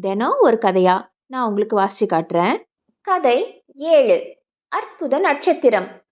தினம் ஒரு கதையா? நான் உங்களுக்கு வாசிச்சு காட்டுறேன். கதை ஏழு. அற்புத நட்சத்திரம்.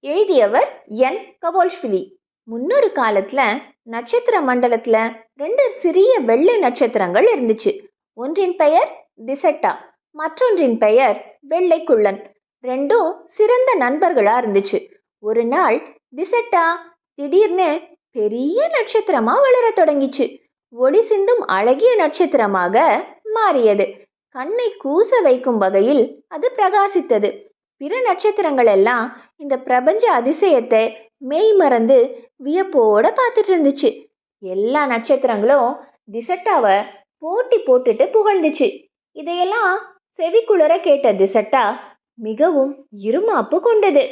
எழுதியவர் என். கபோல்ஷ்விலி முன்னொரு காலத்துல நட்சத்திர மண்டலத்துல ரெண்டு சிறிய வெள்ளை நட்சத்திரங்கள் இருந்துச்சு. ஒன்றின் பெயர் திசட்டா மற்றொன்றின் பெயர் வெள்ளைக்குள்ளன். ரெண்டும் சிறந்த நண்பர்களா இருந்துச்சு. ஒரு நாள் திசட்டா திடீர்னு பெரிய நட்சத்திரமா வளர தொடங்கிச்சு. ஒளி சிந்தும் அழகிய நட்சத்திரமாக மாறியது. கண்ணை கூச வைக்கும் வகையில் அது பிரகாசித்தது. பிற நட்சத்திரங்கள் எல்லாம் இந்த பிரபஞ்ச அதிசயத்தை மெய் மறந்து வியப்போட பார்த்துட்டு இருந்துச்சு. எல்லா நட்சத்திரங்களும் திசட்டாவை போட்டி போட்டுட்டு புகழ்ந்துச்சு. இதையெல்லாம் செவிக்குளர கேட்ட திசட்டா மிகவும் இருமாப்பு கொண்டது.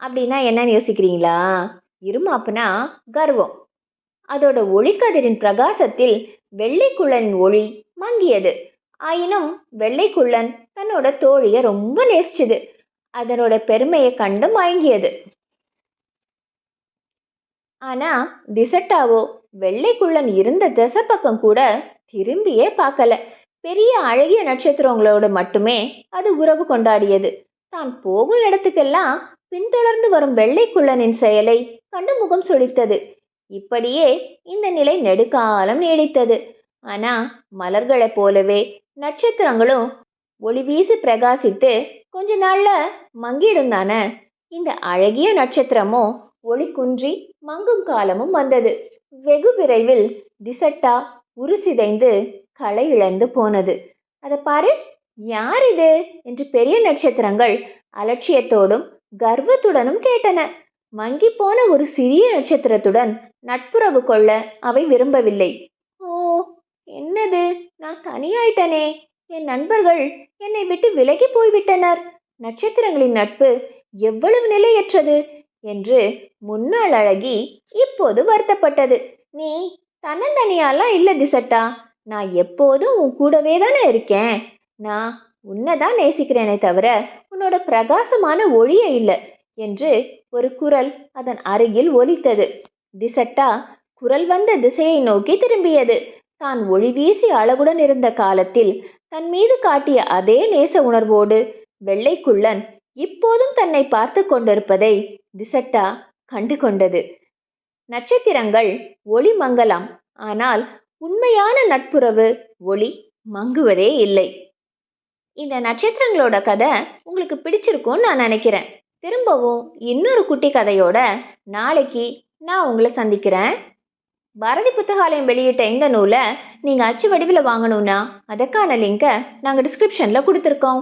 அப்படின்னா என்னன்னு யோசிக்கிறீங்களா? இருமாப்புனா கர்வம். அதோட ஒளிக்கதிரின் பிரகாசத்தில் வெள்ளைக்குள்ளனின் ஒளி மங்கியது. ஆயினும் வெள்ளைக்குள்ளன் தன்னோட தோழிய ரொம்ப நேசிச்சுது. அதனோட பெருமையை கண்டு மயங்கியது. ஆனா திசட்டாவோ வெள்ளைக்குள்ளன் இருந்த திசை பக்கம் கூட திரும்பியே பார்க்கல. பெரிய அழகிய நட்சத்திரங்களோடு மட்டுமே அது உறவு கொண்டாடியது. தான் போகும் இடத்துக்கெல்லாம் பின்தொடர்ந்து வரும் வெள்ளைக்குள்ளனின் செயலை கண்டு முகம் இப்படியே இந்த நிலை நெடுகாலம் நீடித்தது. ஆனா மலர்களைப் போலவே நட்சத்திரங்களும் ஒளி வீசி பிரகாசித்து கொஞ்ச நாள்ல மங்கிடும் தானே. இந்த அழகிய நட்சத்திரமும் ஒளி குன்றி மங்கும் காலமும் வந்தது. வெகு விரைவில் திசட்டா உருசிதைந்து களை இழந்து போனது. அதை பாரு யார் இது? என்று பெரிய நட்சத்திரங்கள் அலட்சியத்தோடும் கர்வத்துடனும் கேட்டன. மங்கி போன ஒரு சிறிய நட்சத்திரத்துடன் நட்புறவு கொள்ள அவை விரும்பவில்லை. ஓ என்னது? நான் தனியாயிட்டனே. என் நண்பர்கள் என்னை விட்டு விலகி போய்விட்டனர். நட்சத்திரங்களின் நட்பு எவ்வளவு நிலையற்றது என்று முன்னாள் அழகி இப்போது வருத்தப்பட்டது. நீ தன்னந்தனியாலாம் இல்லை திசட்டா? நான் எப்போதும் உன் கூடவே தானே இருக்கேன். நான் உன்னை தான் நேசிக்கிறேனே தவிர உன்னோட பிரகாசமான ஒளியை இல்லை என்று ஒரு குரல் அதன் அருகில் ஒலித்தது. திசட்டா குரல் வந்த திசையை நோக்கி திரும்பியது. தான் ஒளி வீசி அழகுடன் இருந்த காலத்தில் தன் மீது காட்டிய அதே நேச உணர்வோடு வெள்ளைக்குள்ளன் இப்போதும் தன்னை பார்த்து கொண்டிருப்பதை திசட்டா கண்டு கொண்டது. நட்சத்திரங்கள் ஒளி மங்கலாம். ஆனால் உண்மையான நட்புறவு ஒளி மங்குவதே இல்லை. இந்த நட்சத்திரங்களோட கதை உங்களுக்கு பிடிச்சிருக்கும்னு நான் நினைக்கிறேன். திரும்பவும் இன்னொரு குட்டி கதையோட நாளைக்கு நான் உங்களை சந்திக்கிறேன். பாரதி புத்தகாலயம் வெளியிட்ட இந்த நூலை நீங்கள் அச்சு வடிவில் வாங்கணும்னா அதற்கான லிங்கை நாங்கள் டிஸ்கிரிப்ஷனில் கொடுத்துருக்கோம்.